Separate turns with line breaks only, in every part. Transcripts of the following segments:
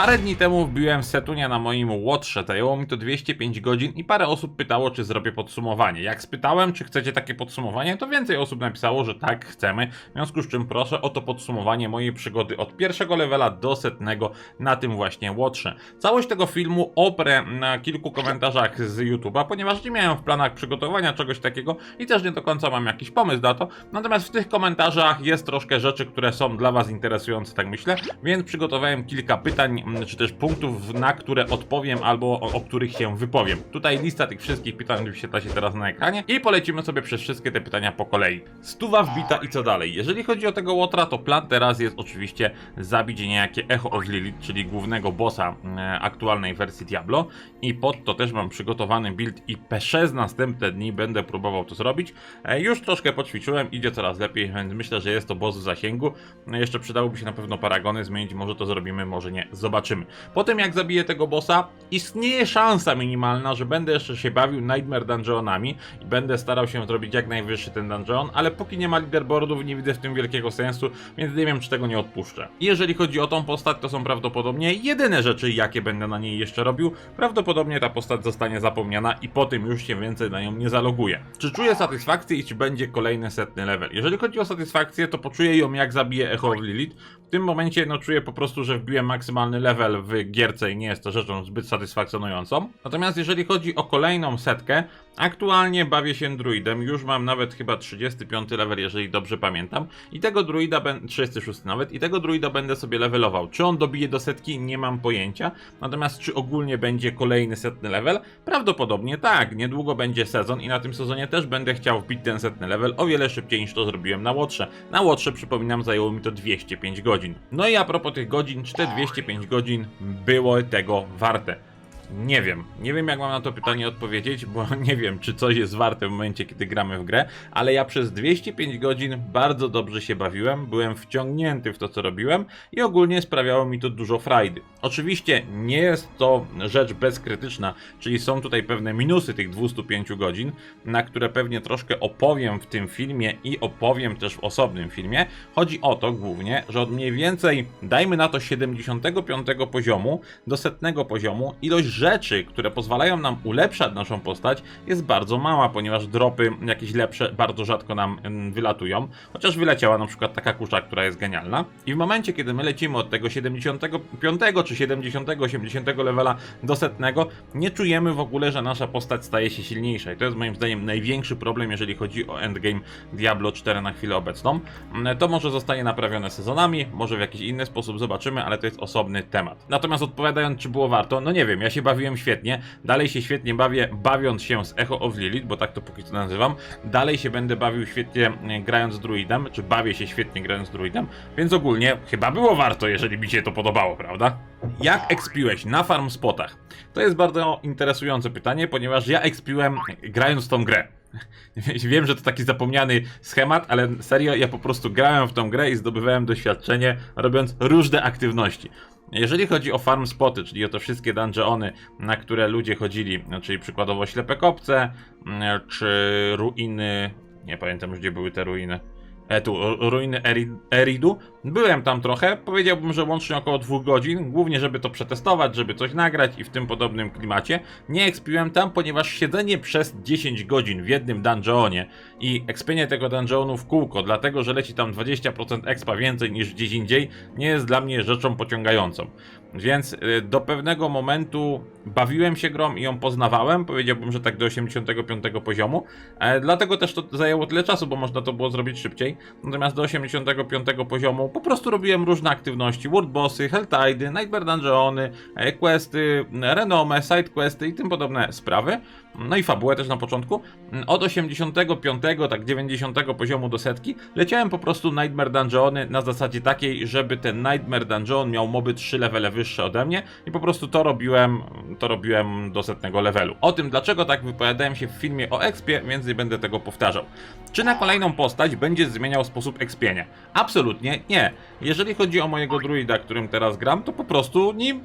Parę dni temu wbiłem setunia na moim Łotrze, zajęło mi to 205 godzin i parę osób pytało, czy zrobię podsumowanie. Jak spytałem, czy chcecie takie podsumowanie, to więcej osób napisało, że tak, chcemy. W związku z czym proszę o to podsumowanie mojej przygody od pierwszego levela do setnego na tym właśnie Łotrze. Całość tego filmu oprę na kilku komentarzach z YouTube'a, ponieważ nie miałem w planach przygotowania czegoś takiego i też nie do końca mam jakiś pomysł na to. Natomiast w tych komentarzach jest troszkę rzeczy, które są dla Was interesujące, tak myślę, więc przygotowałem kilka pytań, czy też punktów, na które odpowiem albo o, o których się wypowiem. Tutaj lista tych wszystkich pytań wyświetla się teraz na ekranie i polecimy sobie przez wszystkie te pytania po kolei. Stuwa wbita i co dalej? Jeżeli chodzi o tego Łotra, to plan teraz jest oczywiście zabić niejakie Echo of Lilith, czyli głównego bossa e, aktualnej wersji Diablo i pod to też mam przygotowany build i przez następne dni będę próbował to zrobić. E, Już troszkę poćwiczyłem, idzie coraz lepiej, więc myślę, że jest to boss w zasięgu. No, Jeszcze przydałoby się na pewno paragony zmienić, może to zrobimy, może nie, zobaczymy. Po tym jak zabiję tego bossa, istnieje szansa minimalna, że będę jeszcze się bawił Nightmare Dungeonami i będę starał się zrobić jak najwyższy ten dungeon, ale póki nie ma leaderboardów, nie widzę w tym wielkiego sensu, więc nie wiem, czy tego nie odpuszczę. Jeżeli chodzi o tą postać, to są prawdopodobnie jedyne rzeczy, jakie będę na niej jeszcze robił. Prawdopodobnie ta postać zostanie zapomniana i po tym już się więcej na nią nie zaloguję. Czy czuję satysfakcję i czy będzie kolejny setny level? Jeżeli chodzi o satysfakcję, to poczuję ją jak zabiję Echo Lilith. Tym momencie no czuję po prostu, że wbiłem maksymalny level w gierce i nie jest to rzeczą zbyt satysfakcjonującą. Natomiast jeżeli chodzi o kolejną setkę, aktualnie bawię się druidem, już mam nawet chyba 35 level, jeżeli dobrze pamiętam. I tego druida, ben- 36 nawet, i tego druida będę sobie levelował. Czy on dobije do setki? Nie mam pojęcia. Natomiast czy ogólnie będzie kolejny setny level? Prawdopodobnie tak. Niedługo będzie sezon i na tym sezonie też będę chciał wbić ten setny level o wiele szybciej niż to zrobiłem na Łotrze. Na Łotrze, przypominam, zajęło mi to 205 godzin. No i a propos tych godzin, czy te 205 godzin było tego warte? Nie wiem. Nie wiem, jak mam na to pytanie odpowiedzieć, bo nie wiem, czy coś jest warte w momencie, kiedy gramy w grę, ale ja przez 205 godzin bardzo dobrze się bawiłem, byłem wciągnięty w to, co robiłem i ogólnie sprawiało mi to dużo frajdy. Oczywiście nie jest to rzecz bezkrytyczna, czyli są tutaj pewne minusy tych 205 godzin, na które pewnie troszkę opowiem w tym filmie i opowiem też w osobnym filmie. Chodzi o to głównie, że od mniej więcej, dajmy na to 75 poziomu do setnego poziomu, ilość rzeczy, które pozwalają nam ulepszać naszą postać, jest bardzo mała, ponieważ dropy jakieś lepsze bardzo rzadko nam mm, wylatują. Chociaż wyleciała na przykład taka kusza, która jest genialna. I w momencie, kiedy my lecimy od tego 75 czy 70, 80 levela do setnego, nie czujemy w ogóle, że nasza postać staje się silniejsza. I to jest moim zdaniem największy problem, jeżeli chodzi o endgame Diablo 4 na chwilę obecną. Mm, To może zostanie naprawione sezonami, może w jakiś inny sposób zobaczymy, ale to jest osobny temat. Natomiast odpowiadając, czy było warto, no nie wiem, ja się bawiłem świetnie, dalej się świetnie bawię, bawiąc się z Echo of Lilith, bo tak to póki co nazywam. Dalej się będę bawił świetnie e, grając druidem, czy bawię się świetnie grając druidem, więc ogólnie chyba było warto, jeżeli mi się to podobało, prawda? Jak expiłeś na farm spotach? To jest bardzo interesujące pytanie, ponieważ ja expiłem grając w tą grę. Wiem, że to taki zapomniany schemat, ale serio, ja po prostu grałem w tą grę i zdobywałem doświadczenie, robiąc różne aktywności. Jeżeli chodzi o farm spoty, czyli o te wszystkie dungeony, na które ludzie chodzili, czyli przykładowo ślepe kopce, mm, czy ruiny, nie pamiętam już gdzie były te ruiny, tu, ru- ruiny Eri- Eridu. Byłem tam trochę, powiedziałbym, że łącznie około dwóch godzin, głównie żeby to przetestować, żeby coś nagrać i w tym podobnym klimacie. Nie ekspiłem tam, ponieważ siedzenie przez 10 godzin w jednym dungeonie i ekspienie tego dungeonu w kółko, dlatego że leci tam 20% expa więcej niż gdzieś indziej, nie jest dla mnie rzeczą pociągającą. Więc y, do pewnego momentu bawiłem się grą i ją poznawałem, powiedziałbym, że tak do 85 poziomu, e, dlatego też to zajęło tyle czasu, bo można to było zrobić szybciej. Natomiast do 85 poziomu po prostu robiłem różne aktywności, worldbossy, helltidy, nightmare dungeony, questy, renome, sidequesty i tym podobne sprawy. No i fabułę też na początku. Od 85, tak 90 poziomu do setki leciałem po prostu Nightmare Dungeony na zasadzie takiej, żeby ten Nightmare Dungeon miał moby 3 levele wyższe ode mnie i po prostu to robiłem, to robiłem do setnego levelu. O tym dlaczego tak wypowiadałem się w filmie o expie, więc nie będę tego powtarzał. Czy na kolejną postać będzie zmieniał sposób expienia? Absolutnie nie. Jeżeli chodzi o mojego druida, którym teraz gram, to po prostu nim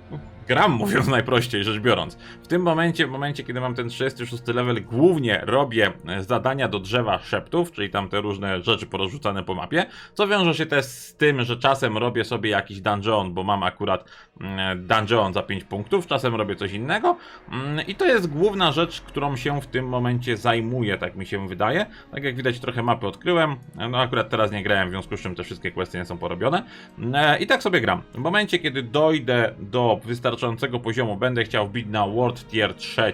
gram, mówiąc najprościej rzecz biorąc. W tym momencie, w momencie, kiedy mam ten 36 level, głównie robię e, zadania do drzewa szeptów, czyli tam te różne rzeczy porozrzucane po mapie, co wiąże się też z tym, że czasem robię sobie jakiś dungeon, bo mam akurat mm, dungeon za 5 punktów, czasem robię coś innego mm, i to jest główna rzecz, którą się w tym momencie zajmuję, tak mi się wydaje. Tak jak widać, trochę mapy odkryłem, no akurat teraz nie grałem, w związku z czym te wszystkie kwestie nie są porobione. E, I tak sobie gram. W momencie, kiedy dojdę do wystarczającego poziomu, będę chciał wbić na World Tier 3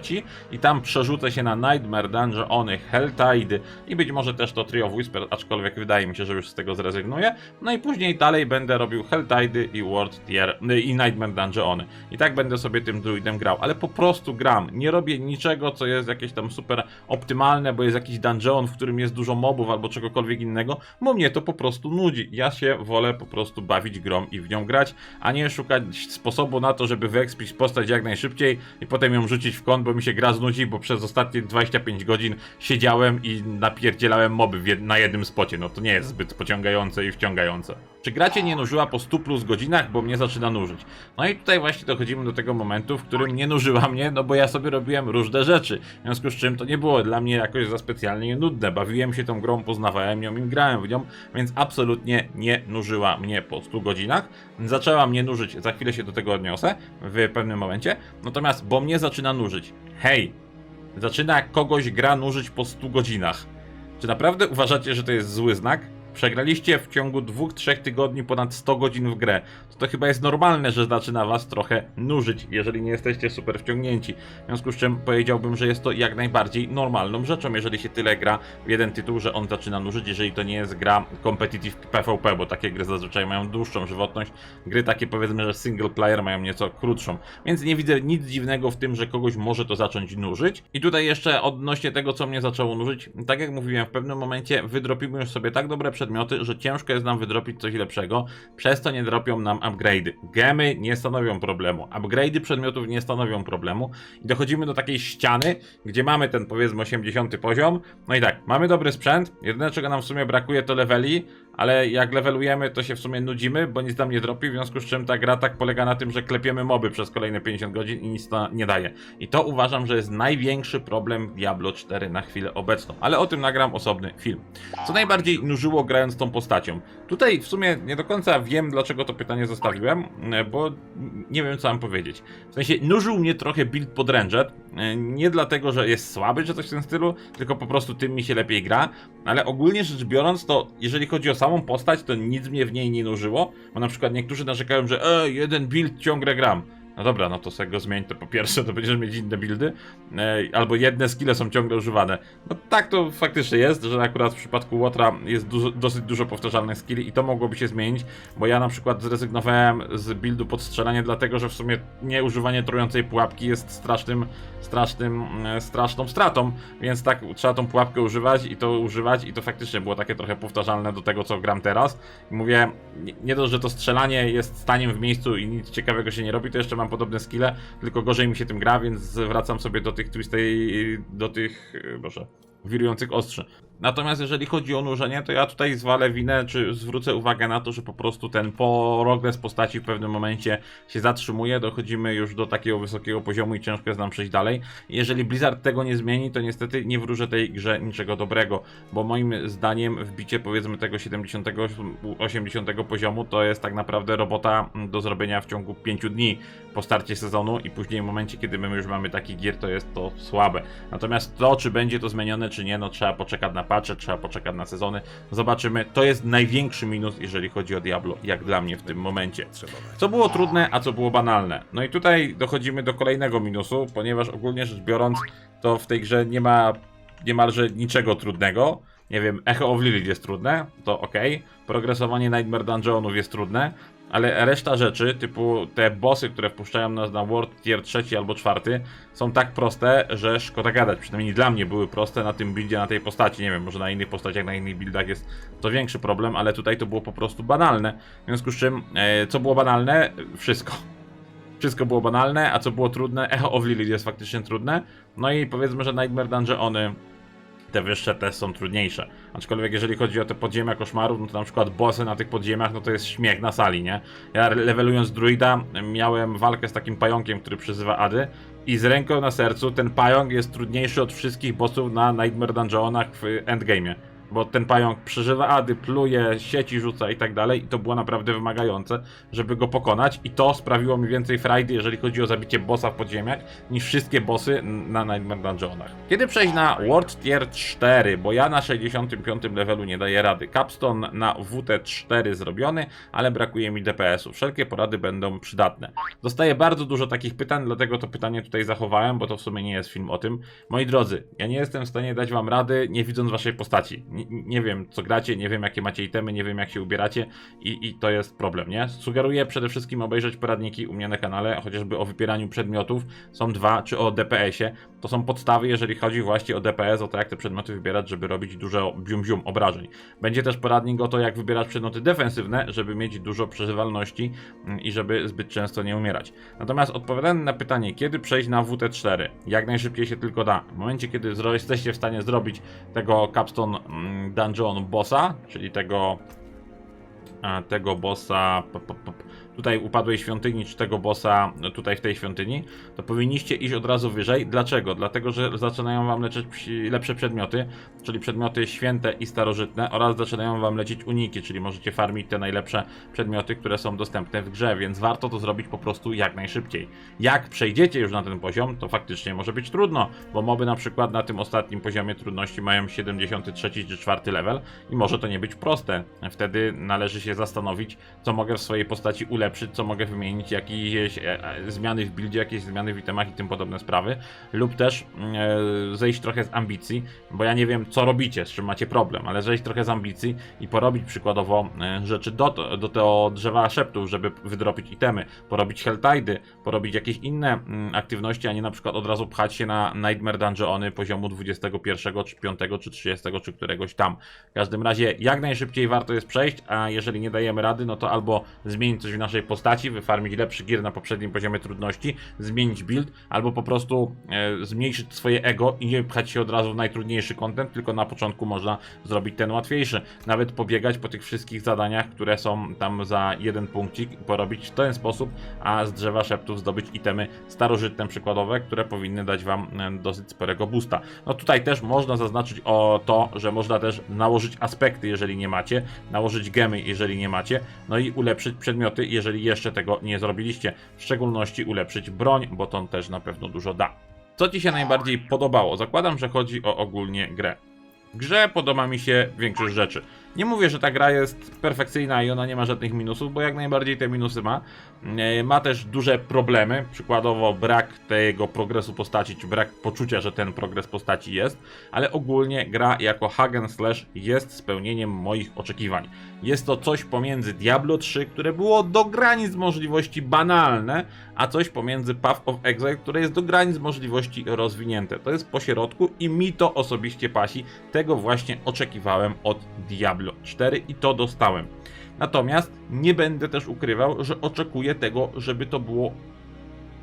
i tam przerzucę się na Nightmare Dungeony, Helltide i być może też to Trio of Whisper, aczkolwiek wydaje mi się, że już z tego zrezygnuję. No i później dalej będę robił Helltide i World Tier i Nightmare Dungeony. I tak będę sobie tym druidem grał, ale po prostu gram. Nie robię niczego, co jest jakieś tam super optymalne, bo jest jakiś dungeon, w którym jest dużo mobów albo czegokolwiek innego, bo mnie to po prostu nudzi. Ja się wolę po prostu bawić grą i w nią grać, a nie szukać sposobu na to, żeby wyekspić postać jak najszybciej i potem ją rzucić w kąt, bo mi się gra znudzi, bo przez ostatnie 25 godzin siedziałem i napierdzielałem moby na jednym spocie. No to nie jest zbyt pociągające i wciągające. Czy gracie nie nużyła po 100 plus godzinach, bo mnie zaczyna nużyć? No i tutaj właśnie dochodzimy do tego momentu, w którym nie nużyła mnie, no bo ja sobie robiłem różne rzeczy. W związku z czym to nie było dla mnie jakoś za specjalnie nudne. Bawiłem się tą grą, poznawałem ją i grałem w nią, więc absolutnie nie nużyła mnie po 100 godzinach. Zaczęła mnie nużyć, za chwilę się do tego odniosę w pewnym momencie. Natomiast, bo mnie zaczyna nużyć. Hej, zaczyna kogoś gra nużyć po 100 godzinach. Czy naprawdę uważacie, że to jest zły znak? Przegraliście w ciągu 2-3 tygodni ponad 100 godzin w grę. To, to chyba jest normalne, że zaczyna was trochę nużyć, jeżeli nie jesteście super wciągnięci. W związku z czym powiedziałbym, że jest to jak najbardziej normalną rzeczą, jeżeli się tyle gra w jeden tytuł, że on zaczyna nużyć, jeżeli to nie jest gra competitive PvP, bo takie gry zazwyczaj mają dłuższą żywotność. Gry takie powiedzmy, że single player mają nieco krótszą. Więc nie widzę nic dziwnego w tym, że kogoś może to zacząć nużyć. I tutaj jeszcze odnośnie tego, co mnie zaczęło nużyć, tak jak mówiłem, w pewnym momencie wydropimy już sobie tak dobre przedmioty, że ciężko jest nam wydropić coś lepszego, przez to nie dropią nam upgrade'y. Gemy nie stanowią problemu, upgrade'y przedmiotów nie stanowią problemu i dochodzimy do takiej ściany, gdzie mamy ten powiedzmy 80 poziom, no i tak, mamy dobry sprzęt, jedyne czego nam w sumie brakuje to leveli, ale jak levelujemy to się w sumie nudzimy, bo nic nam nie dropi, w związku z czym ta gra tak polega na tym, że klepiemy moby przez kolejne 50 godzin i nic to nie daje. I to uważam, że jest największy problem Diablo 4 na chwilę obecną, ale o tym nagram osobny film. Co najbardziej nużyło grając tą postacią? Tutaj w sumie nie do końca wiem, dlaczego to pytanie zostawiłem, bo nie wiem co mam powiedzieć. W sensie nużył mnie trochę build pod Ranger, nie dlatego, że jest słaby czy coś w tym stylu, tylko po prostu tym mi się lepiej gra, ale ogólnie rzecz biorąc, to jeżeli chodzi o samą postać, to nic mnie w niej nie nużyło, bo na przykład niektórzy narzekają, że e, jeden build ciągle gram. No dobra, no to sobie go zmień, to po pierwsze to będziesz mieć inne buildy, e, albo jedne skille są ciągle używane. No tak to faktycznie jest, że akurat w przypadku Łotra jest dużo, dosyć dużo powtarzalnych skilli i to mogłoby się zmienić, bo ja na przykład zrezygnowałem z buildu pod strzelanie, dlatego że w sumie nieużywanie trującej pułapki jest strasznym, strasznym, e, straszną stratą, więc tak trzeba tą pułapkę używać i to używać i to faktycznie było takie trochę powtarzalne do tego, co gram teraz. I mówię, nie, nie dość, że to strzelanie jest staniem w miejscu i nic ciekawego się nie robi, to jeszcze mam podobne skille, tylko gorzej mi się tym gra, więc wracam sobie do tych twistej, do tych, e, boże, wirujących ostrzy. Natomiast jeżeli chodzi o nurzenie, to ja tutaj zwalę winę, czy zwrócę uwagę na to, że po prostu ten progres postaci w pewnym momencie się zatrzymuje, dochodzimy już do takiego wysokiego poziomu i ciężko jest nam przejść dalej. Jeżeli Blizzard tego nie zmieni, to niestety nie wróżę tej grze niczego dobrego, bo moim zdaniem wbicie powiedzmy tego 70-80 poziomu to jest tak naprawdę robota do zrobienia w ciągu 5 dni po starcie sezonu i później w momencie, kiedy my już mamy taki gier, to jest to słabe. Natomiast to, czy będzie to zmienione, czy nie, no trzeba poczekać na patche, trzeba poczekać na sezony. Zobaczymy. To jest największy minus, jeżeli chodzi o Diablo, jak dla mnie w tym momencie. Co było trudne, a co było banalne. No i tutaj dochodzimy do kolejnego minusu, ponieważ ogólnie rzecz biorąc, to w tej grze nie ma niemalże niczego trudnego. Nie wiem, Echo of Lilith jest trudne, to ok. Progresowanie Nightmare Dungeonów jest trudne, ale reszta rzeczy, typu te bossy, które wpuszczają nas na World Tier 3 albo 4, są tak proste, że szkoda gadać. Przynajmniej dla mnie były proste na tym buildzie, na tej postaci. Nie wiem, może na innych postaciach, na innych buildach jest to większy problem, ale tutaj to było po prostu banalne. W związku z czym, e, co było banalne? Wszystko. Wszystko było banalne, a co było trudne? Echo of Lilith jest faktycznie trudne. No i powiedzmy, że Nightmare Dungeony te wyższe też są trudniejsze. Aczkolwiek jeżeli chodzi o te podziemia koszmarów, no to na przykład bossy na tych podziemiach, no to jest śmiech na sali, nie? Ja levelując druida miałem walkę z takim pająkiem, który przyzywa Ady i z ręką na sercu ten pająk jest trudniejszy od wszystkich bossów na Nightmare Dungeonach w endgame'ie. Bo ten pająk przeżywa ady, pluje, sieci rzuca i tak dalej i to było naprawdę wymagające, żeby go pokonać i to sprawiło mi więcej frajdy, jeżeli chodzi o zabicie bossa w podziemiach, niż wszystkie bossy na Nightmare Dungeonach. Kiedy przejść na World Tier 4, bo ja na 65 levelu nie daję rady. Capstone na WT4 zrobiony, ale brakuje mi DPS-u. Wszelkie porady będą przydatne. Dostaję bardzo dużo takich pytań, dlatego to pytanie tutaj zachowałem, bo to w sumie nie jest film o tym. Moi drodzy, ja nie jestem w stanie dać wam rady, nie widząc waszej postaci. Nie, wiem, co gracie, nie wiem, jakie macie itemy, nie wiem, jak się ubieracie i, i to jest problem, nie? Sugeruję przede wszystkim obejrzeć poradniki u mnie na kanale, chociażby o wypieraniu przedmiotów. Są dwa, czy o DPS-ie. To są podstawy, jeżeli chodzi właśnie o DPS, o to, jak te przedmioty wybierać, żeby robić dużo bium-bium obrażeń. Będzie też poradnik o to, jak wybierać przedmioty defensywne, żeby mieć dużo przeżywalności mm, i żeby zbyt często nie umierać. Natomiast odpowiadając na pytanie, kiedy przejść na WT4, jak najszybciej się tylko da. W momencie, kiedy jesteście w stanie zrobić tego capstone mm, dungeon bossa, czyli tego a, tego bossa tutaj upadłej świątyni, czy tego bossa tutaj w tej świątyni, to powinniście iść od razu wyżej. Dlaczego? Dlatego, że zaczynają wam leczyć lepsze przedmioty, czyli przedmioty święte i starożytne oraz zaczynają wam lecieć uniki, czyli możecie farmić te najlepsze przedmioty, które są dostępne w grze, więc warto to zrobić po prostu jak najszybciej. Jak przejdziecie już na ten poziom, to faktycznie może być trudno, bo moby na przykład na tym ostatnim poziomie trudności mają 73 czy 4 level i może to nie być proste. Wtedy należy się zastanowić, co mogę w swojej postaci ulepszyć, co mogę wymienić, jakieś e, e, zmiany w buildzie, jakieś zmiany w itemach i tym podobne sprawy, lub też e, zejść trochę z ambicji, bo ja nie wiem, co robicie, z czym macie problem, ale zejść trochę z ambicji i porobić przykładowo rzeczy do, do tego drzewa szeptów, żeby wydropić itemy, porobić helltidy, porobić jakieś inne mm, aktywności, a nie na przykład od razu pchać się na Nightmare Dungeony poziomu 21, czy 5, czy 30, czy któregoś tam. W każdym razie jak najszybciej warto jest przejść, a jeżeli nie dajemy rady, no to albo zmienić coś w naszej postaci, wyfarmić lepszy gier na poprzednim poziomie trudności, zmienić build, albo po prostu e, zmniejszyć swoje ego i nie pchać się od razu w najtrudniejszy content, tylko na początku można zrobić ten łatwiejszy. Nawet pobiegać po tych wszystkich zadaniach, które są tam za jeden punkcik, porobić w ten sposób, a z drzewa szeptów zdobyć itemy starożytne przykładowe, które powinny dać wam e, dosyć sporego boosta. No tutaj też można zaznaczyć o to, że można też nałożyć aspekty, jeżeli nie macie, nałożyć gemy, jeżeli nie macie, no i ulepszyć przedmioty, jeżeli jeszcze tego nie zrobiliście. W szczególności ulepszyć broń, bo to też na pewno dużo da. Co Ci się najbardziej podobało? Zakładam, że chodzi o ogólnie grę. W grze podoba mi się większość rzeczy. Nie mówię, że ta gra jest perfekcyjna i ona nie ma żadnych minusów, bo jak najbardziej te minusy ma. E, Ma też duże problemy, przykładowo brak tego progresu postaci, czy brak poczucia, że ten progres postaci jest, ale ogólnie gra jako and slash jest spełnieniem moich oczekiwań. Jest to coś pomiędzy Diablo 3, które było do granic możliwości banalne, a coś pomiędzy Path of Exile, które jest do granic możliwości rozwinięte. To jest pośrodku i mi to osobiście pasi. Tego właśnie oczekiwałem od Diablo 4 i to dostałem. Natomiast nie będę też ukrywał, że oczekuję tego, żeby to było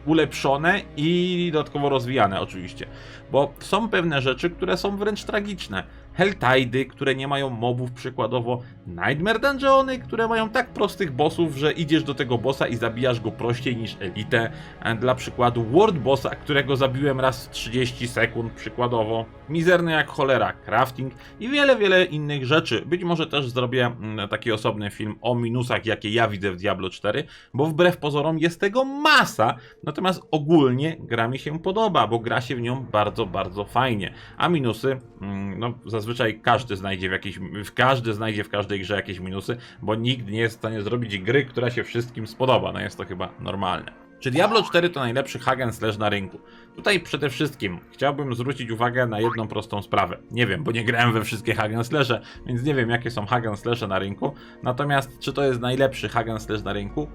ulepszone i dodatkowo rozwijane oczywiście. Bo są pewne rzeczy, które są wręcz tragiczne. Helltidy, które nie mają mobów, przykładowo Nightmare Dungeony, które mają tak prostych bossów, że idziesz do tego bossa i zabijasz go prościej niż Elite. A Dla przykładu World Bossa, którego zabiłem raz w 30 sekund, przykładowo. Mizerny jak cholera crafting i wiele, wiele innych rzeczy. Być może też zrobię mm, taki osobny film o minusach, jakie ja widzę w Diablo 4, bo wbrew pozorom jest tego masa. Natomiast ogólnie gra mi się podoba, bo gra się w nią bardzo, bardzo fajnie. A minusy, mm, no zazwyczaj każdy znajdzie w jakiejś, każdy znajdzie w każdej grze jakieś minusy, bo nikt nie jest w stanie zrobić gry, która się wszystkim spodoba. No jest to chyba normalne. Czy Diablo 4 to najlepszy and slash na rynku? Tutaj przede wszystkim chciałbym zwrócić uwagę na jedną prostą sprawę. Nie wiem, bo nie grałem we wszystkie and slashe, więc nie wiem jakie są and slashe na rynku. Natomiast czy to jest najlepszy and slash na rynku?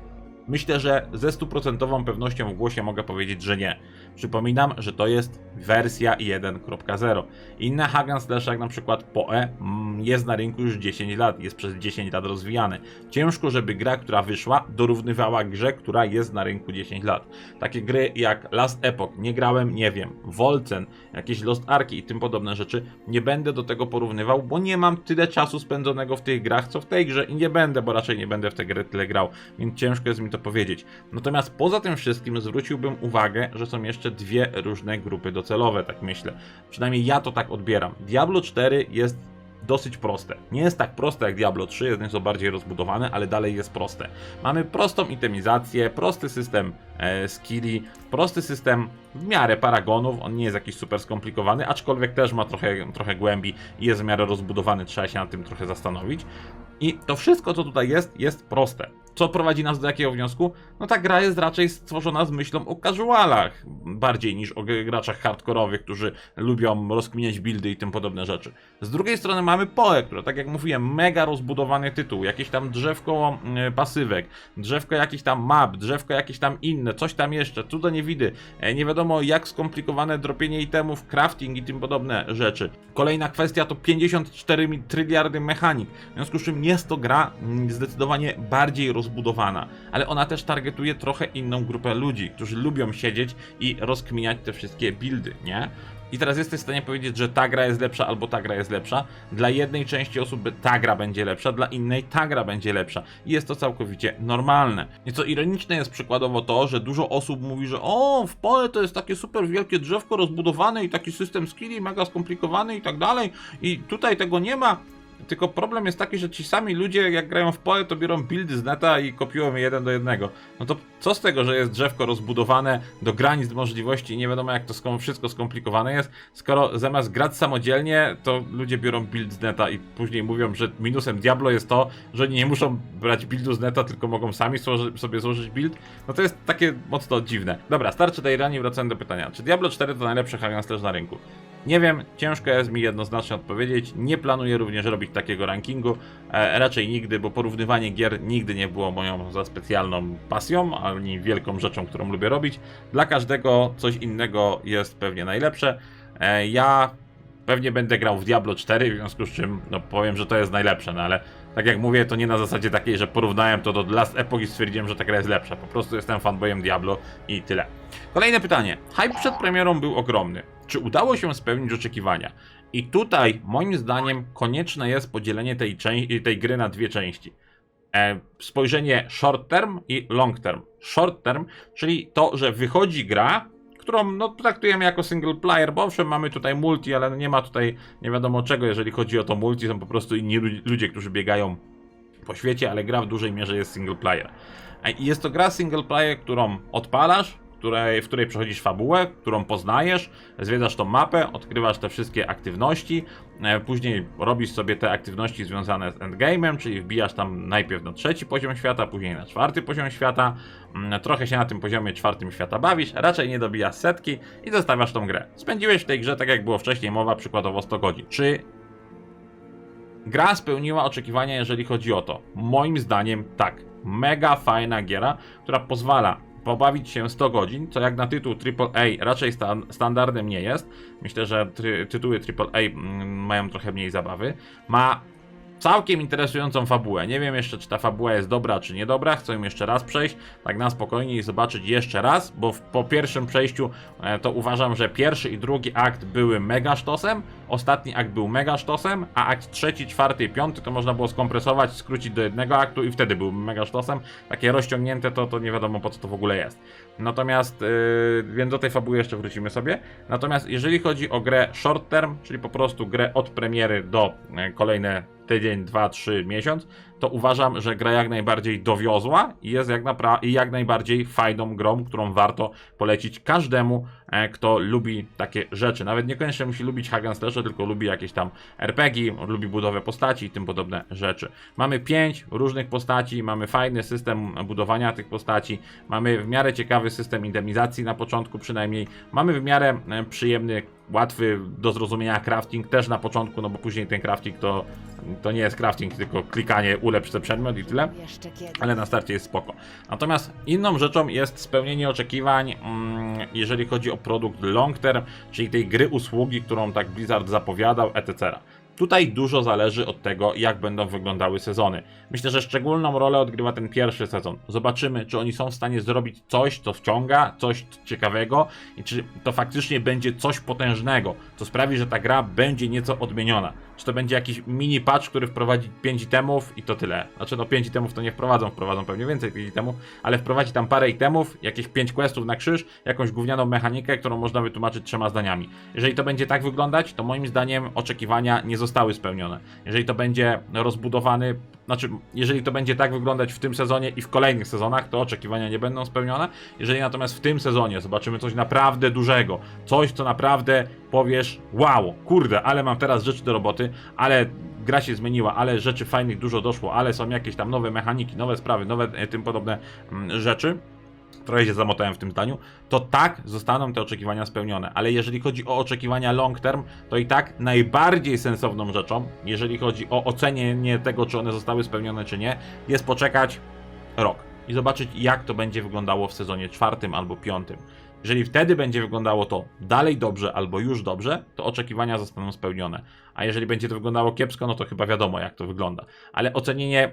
Myślę, że ze stuprocentową pewnością w głosie mogę powiedzieć, że nie. Przypominam, że to jest wersja 1.0. Inne Hagan Slash, jak na przykład PoE, mm, jest na rynku już 10 lat, jest przez 10 lat rozwijany. Ciężko, żeby gra, która wyszła, dorównywała grze, która jest na rynku 10 lat. Takie gry jak Last Epoch, nie grałem, nie wiem, Volcen, jakieś Lost Arki i tym podobne rzeczy, nie będę do tego porównywał, bo nie mam tyle czasu spędzonego w tych grach, co w tej grze i nie będę, bo raczej nie będę w te gry tyle grał, więc ciężko jest mi to powiedzieć. Natomiast poza tym wszystkim zwróciłbym uwagę, że są jeszcze dwie różne grupy docelowe, tak myślę. Przynajmniej ja to tak odbieram. Diablo 4 jest dosyć proste. Nie jest tak proste jak Diablo 3, jest nieco bardziej rozbudowane, ale dalej jest proste. Mamy prostą itemizację, prosty system e, skilli, prosty system w miarę paragonów, on nie jest jakiś super skomplikowany, aczkolwiek też ma trochę, trochę głębi i jest w miarę rozbudowany, trzeba się nad tym trochę zastanowić. I to wszystko, co tutaj jest, jest proste. Co prowadzi nas do jakiego wniosku? No ta gra jest raczej stworzona z myślą o casualach, bardziej niż o graczach hardkorowych, którzy lubią rozkminiać buildy i tym podobne rzeczy. Z drugiej strony mamy PoE, które, tak jak mówiłem, mega rozbudowany tytuł, jakieś tam drzewko y, pasywek, drzewko jakichś tam map, drzewko jakieś tam inne, coś tam jeszcze, cudo nie widy, e, nie wiadomo jak skomplikowane dropienie itemów, crafting i tym podobne rzeczy. Kolejna kwestia to 54 mi- tryliardy mechanik, w związku z czym jest to gra mm, zdecydowanie bardziej rozbudowana, ale ona też targetuje trochę inną grupę ludzi, którzy lubią siedzieć i rozkminiać te wszystkie buildy, nie? I teraz jesteś w stanie powiedzieć, że ta gra jest lepsza albo ta gra jest lepsza. Dla jednej części osób ta gra będzie lepsza, dla innej ta gra będzie lepsza. I jest to całkowicie normalne. Nieco ironiczne jest przykładowo to, że dużo osób mówi, że o, w pole to jest takie super wielkie drzewko rozbudowane i taki system skilli mega skomplikowany i tak dalej. I tutaj tego nie ma. Tylko problem jest taki, że ci sami ludzie, jak grają w pole, to biorą buildy z neta i kopiują je jeden do jednego. No to co z tego, że jest drzewko rozbudowane do granic możliwości i nie wiadomo jak to skom- wszystko skomplikowane jest, skoro zamiast grać samodzielnie, to ludzie biorą build z neta i później mówią, że minusem Diablo jest to, że nie muszą brać buildu z neta, tylko mogą sami sobie złożyć build. No to jest takie mocno dziwne. Dobra, starczy tej rani, wracając do pytania. Czy Diablo 4 to najlepszy hack na rynku? Nie wiem, ciężko jest mi jednoznacznie odpowiedzieć. Nie planuję również robić takiego rankingu. E, raczej nigdy, bo porównywanie gier nigdy nie było moją za specjalną pasją, ani wielką rzeczą, którą lubię robić. Dla każdego coś innego jest pewnie najlepsze. E, ja pewnie będę grał w Diablo 4, w związku z czym no, powiem, że to jest najlepsze, no ale tak jak mówię, to nie na zasadzie takiej, że porównałem to do Last Epoch i stwierdziłem, że ta gra jest lepsza. Po prostu jestem fanboyem Diablo i tyle. Kolejne pytanie. Hype przed premierą był ogromny. Czy udało się spełnić oczekiwania? I tutaj, moim zdaniem, konieczne jest podzielenie tej, tej gry na dwie części. E, spojrzenie short term i long term. Short term, czyli to, że wychodzi gra, którą no, traktujemy jako single player, bo owszem, mamy tutaj multi, ale nie ma tutaj nie wiadomo czego, jeżeli chodzi o to multi, są po prostu inni lu- ludzie, którzy biegają po świecie, ale gra w dużej mierze jest single player. E, I jest to gra single player, którą odpalasz, której, w której przechodzisz fabułę, którą poznajesz, zwiedzasz tą mapę, odkrywasz te wszystkie aktywności, e, później robisz sobie te aktywności związane z endgame'em, czyli wbijasz tam najpierw na trzeci poziom świata, później na czwarty poziom świata, mm, trochę się na tym poziomie czwartym świata bawisz, raczej nie dobijasz setki i zostawiasz tą grę. Spędziłeś w tej grze, tak jak było wcześniej mowa, przykładowo 100 godzin. Czy Gra spełniła oczekiwania, jeżeli chodzi o to. Moim zdaniem tak. Mega fajna giera, która pozwala pobawić się 100 godzin, co jak na tytuł AAA raczej stan standardem nie jest. Myślę, że ty tytuły AAA mm, mają trochę mniej zabawy. Ma całkiem interesującą fabułę. Nie wiem jeszcze, czy ta fabuła jest dobra, czy niedobra. Chcę ją jeszcze raz przejść, tak na spokojnie i zobaczyć jeszcze raz, bo w, po pierwszym przejściu e, to uważam, że pierwszy i drugi akt były mega sztosem, ostatni akt był mega sztosem, a akt trzeci, czwarty i piąty to można było skompresować, skrócić do jednego aktu i wtedy był mega sztosem. Takie rozciągnięte to, to nie wiadomo po co to w ogóle jest. Natomiast, yy, więc do tej fabuły jeszcze wrócimy sobie. Natomiast jeżeli chodzi o grę short term, czyli po prostu grę od premiery do e, kolejne tydzień, dwa, trzy, miesiąc, to uważam, że gra jak najbardziej dowiozła i jest jak, i jak najbardziej fajną grą, którą warto polecić każdemu, e, kto lubi takie rzeczy. Nawet niekoniecznie musi lubić slashe, tylko lubi jakieś tam RPG, lubi budowę postaci i tym podobne rzeczy. Mamy pięć różnych postaci, mamy fajny system budowania tych postaci, mamy w miarę ciekawy system indemnizacji na początku przynajmniej, mamy w miarę e, przyjemny łatwy do zrozumienia crafting też na początku, no bo później ten crafting to, to nie jest crafting, tylko klikanie, ulepszenie ulepszy przedmiot i tyle ale na starcie jest spoko. Natomiast inną rzeczą jest spełnienie oczekiwań, mm, jeżeli chodzi o produkt long term, czyli tej gry usługi, którą tak Blizzard zapowiadał, etc. Tutaj dużo zależy od tego, jak będą wyglądały sezony. Myślę, że szczególną rolę odgrywa ten pierwszy sezon. Zobaczymy, czy oni są w stanie zrobić coś, co wciąga, coś ciekawego i czy to faktycznie będzie coś potężnego, co sprawi, że ta gra będzie nieco odmieniona. Czy to będzie jakiś mini patch, który wprowadzi 5 itemów i to tyle. Znaczy, no 5 itemów to nie wprowadzą, wprowadzą pewnie więcej 5 itemów, ale wprowadzi tam parę itemów, jakieś 5 questów na krzyż, jakąś gównianą mechanikę, którą można wytłumaczyć trzema zdaniami. Jeżeli to będzie tak wyglądać, to moim zdaniem oczekiwania nie zostały spełnione. Jeżeli to będzie rozbudowany, znaczy, jeżeli to będzie tak wyglądać w tym sezonie i w kolejnych sezonach, to oczekiwania nie będą spełnione. Jeżeli natomiast w tym sezonie zobaczymy coś naprawdę dużego, coś, co naprawdę powiesz, wow, kurde, ale mam teraz rzeczy do roboty, ale gra się zmieniła, ale rzeczy fajnych dużo doszło, ale są jakieś tam nowe mechaniki, nowe sprawy, nowe e, tym podobne mm, rzeczy, trochę się zamotałem w tym zdaniu, to tak zostaną te oczekiwania spełnione. Ale jeżeli chodzi o oczekiwania long term, to i tak najbardziej sensowną rzeczą, jeżeli chodzi o ocenienie tego, czy one zostały spełnione, czy nie, jest poczekać rok i zobaczyć, jak to będzie wyglądało w sezonie czwartym albo piątym. Jeżeli wtedy będzie wyglądało to dalej dobrze albo już dobrze, to oczekiwania zostaną spełnione. A jeżeli będzie to wyglądało kiepsko, no to chyba wiadomo, jak to wygląda. Ale ocenienie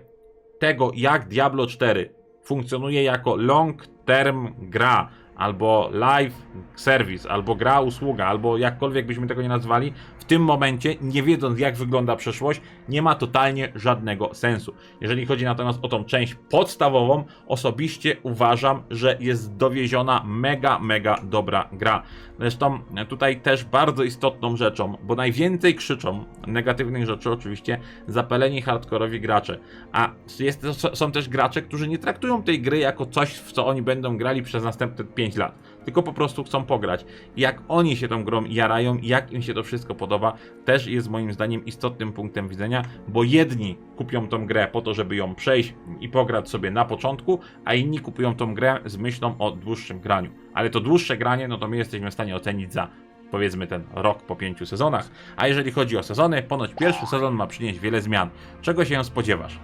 tego, jak Diablo 4 funkcjonuje jako long term gra, albo live service, albo gra usługa, albo jakkolwiek byśmy tego nie nazwali, w tym momencie, nie wiedząc jak wygląda przyszłość, nie ma totalnie żadnego sensu. Jeżeli chodzi natomiast o tą część podstawową, osobiście uważam, że jest dowieziona mega, mega dobra gra. Zresztą tutaj też bardzo istotną rzeczą, bo najwięcej krzyczą negatywnych rzeczy oczywiście zapaleni hardkorowi gracze, a jest, są też gracze, którzy nie traktują tej gry jako coś, w co oni będą grali przez następne 5 lat, tylko po prostu chcą pograć. Jak oni się tą grą jarają, jak im się to wszystko podoba, też jest moim zdaniem istotnym punktem widzenia, bo jedni kupią tą grę po to, żeby ją przejść i pograć sobie na początku, a inni kupują tą grę z myślą o dłuższym graniu. Ale to dłuższe granie, no to my jesteśmy w stanie ocenić za powiedzmy ten rok po pięciu sezonach. A jeżeli chodzi o sezony, ponoć pierwszy sezon ma przynieść wiele zmian. Czego się spodziewasz?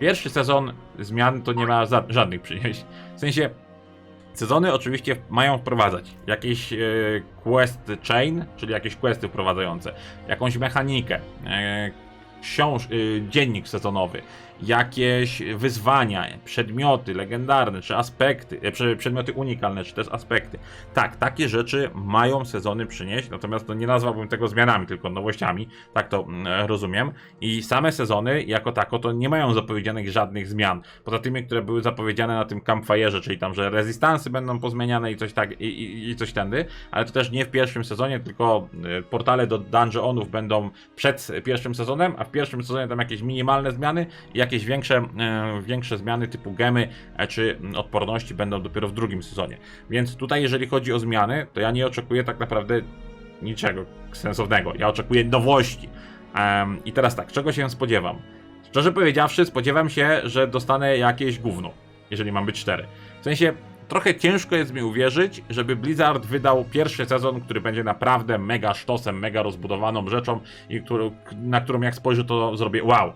Pierwszy sezon zmian to nie ma żadnych przynieść. W sensie Sezony oczywiście mają wprowadzać jakieś e, quest chain, czyli jakieś questy wprowadzające, jakąś mechanikę, e, książ, e, dziennik sezonowy, jakieś wyzwania, przedmioty legendarne, czy aspekty, e, prze- przedmioty unikalne, czy też aspekty. Tak, takie rzeczy mają sezony przynieść, natomiast no, nie nazwałbym tego zmianami, tylko nowościami, tak to mm, rozumiem. I same sezony jako tako to nie mają zapowiedzianych żadnych zmian, poza tymi, które były zapowiedziane na tym Campfire'ze, czyli tam, że rezystansy będą pozmieniane i coś tak, i, i, i coś tędy, ale to też nie w pierwszym sezonie, tylko e, portale do dungeonów będą przed pierwszym sezonem, a w pierwszym sezonie tam jakieś minimalne zmiany i jakieś większe, e, większe zmiany typu gemy e, czy odporności będą dopiero w drugim sezonie. Więc tutaj jeżeli chodzi o zmiany, to ja nie oczekuję tak naprawdę niczego sensownego. Ja oczekuję nowości. I teraz tak, czego się spodziewam? Szczerze powiedziawszy, spodziewam się, że dostanę jakieś gówno, jeżeli mam być cztery. W sensie, trochę ciężko jest mi uwierzyć, żeby Blizzard wydał pierwszy sezon, który będzie naprawdę mega sztosem, mega rozbudowaną rzeczą i którą, na którą jak spojrzę, to zrobię wow.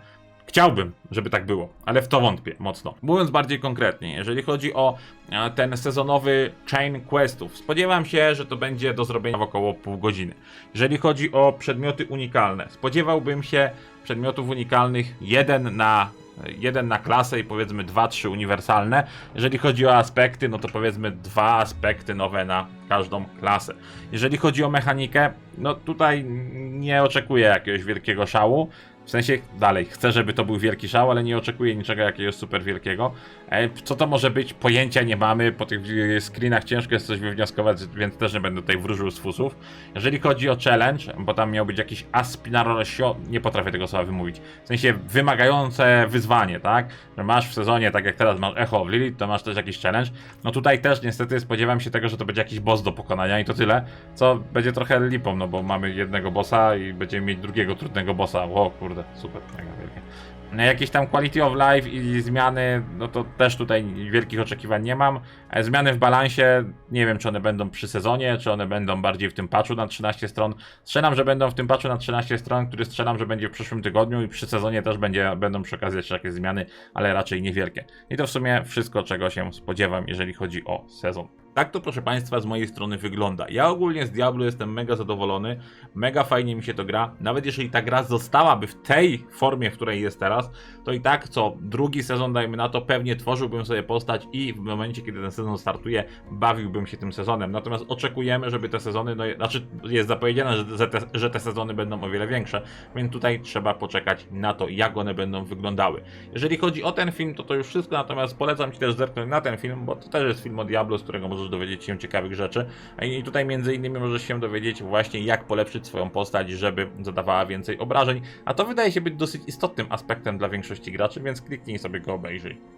Chciałbym, żeby tak było, ale w to wątpię mocno. Mówiąc bardziej konkretnie, jeżeli chodzi o e, ten sezonowy chain questów, spodziewam się, że to będzie do zrobienia w około pół godziny. Jeżeli chodzi o przedmioty unikalne, spodziewałbym się przedmiotów unikalnych jeden na jeden na klasę i powiedzmy dwa, trzy uniwersalne. Jeżeli chodzi o aspekty, no to powiedzmy dwa aspekty nowe na każdą klasę. Jeżeli chodzi o mechanikę, no tutaj nie oczekuję jakiegoś wielkiego szału. W sensie dalej, chcę, żeby to był wielki szał, ale nie oczekuję niczego jakiegoś super wielkiego. E, co to może być? Pojęcia nie mamy, po tych e, screenach ciężko jest coś wywnioskować, więc też nie będę tutaj wróżył z fusów. Jeżeli chodzi o challenge, bo tam miał być jakiś aspinarosio, nie potrafię tego słowa wymówić. W sensie wymagające wyzwanie, tak? Że masz w sezonie, tak jak teraz masz Echo of Lilith, to masz też jakiś challenge. No tutaj też niestety spodziewam się tego, że to będzie jakiś boss do pokonania i to tyle, co będzie trochę lipą, no bo mamy jednego bossa i będziemy mieć drugiego trudnego bossa. O kurde, super, mega wielkie. No, Jakieś tam quality of life i zmiany, no to też tutaj wielkich oczekiwań nie mam. E, Zmiany w balansie, nie wiem czy one będą przy sezonie, czy one będą bardziej w tym patchu na 13 stron. Strzelam, że będą w tym patchu na 13 stron, który strzelam, że będzie w przyszłym tygodniu i przy sezonie też będzie, będą przy okazji jeszcze jakieś zmiany, ale raczej niewielkie. I to w sumie wszystko, czego się spodziewam, jeżeli chodzi o sezon. Tak to proszę Państwa z mojej strony wygląda. Ja ogólnie z Diablo jestem mega zadowolony, mega fajnie mi się to gra. Nawet jeżeli ta gra zostałaby w tej formie, w której jest teraz, to i tak co drugi sezon, dajmy na to, pewnie tworzyłbym sobie postać i w momencie, kiedy ten sezon startuje, bawiłbym się tym sezonem. Natomiast oczekujemy, żeby te sezony, no znaczy jest zapowiedziane, że, te, że te sezony będą o wiele większe, więc tutaj trzeba poczekać na to, jak one będą wyglądały. Jeżeli chodzi o ten film, to to już wszystko, natomiast polecam Ci też zerknąć na ten film, bo to też jest film o Diablo, z którego możesz dowiedzieć się ciekawych rzeczy. I tutaj między innymi możesz się dowiedzieć właśnie, jak polepszyć swoją postać, żeby zadawała więcej obrażeń, a to wydaje się być dosyć istotnym aspektem dla większości graczy, więc kliknij sobie go obejrzyj.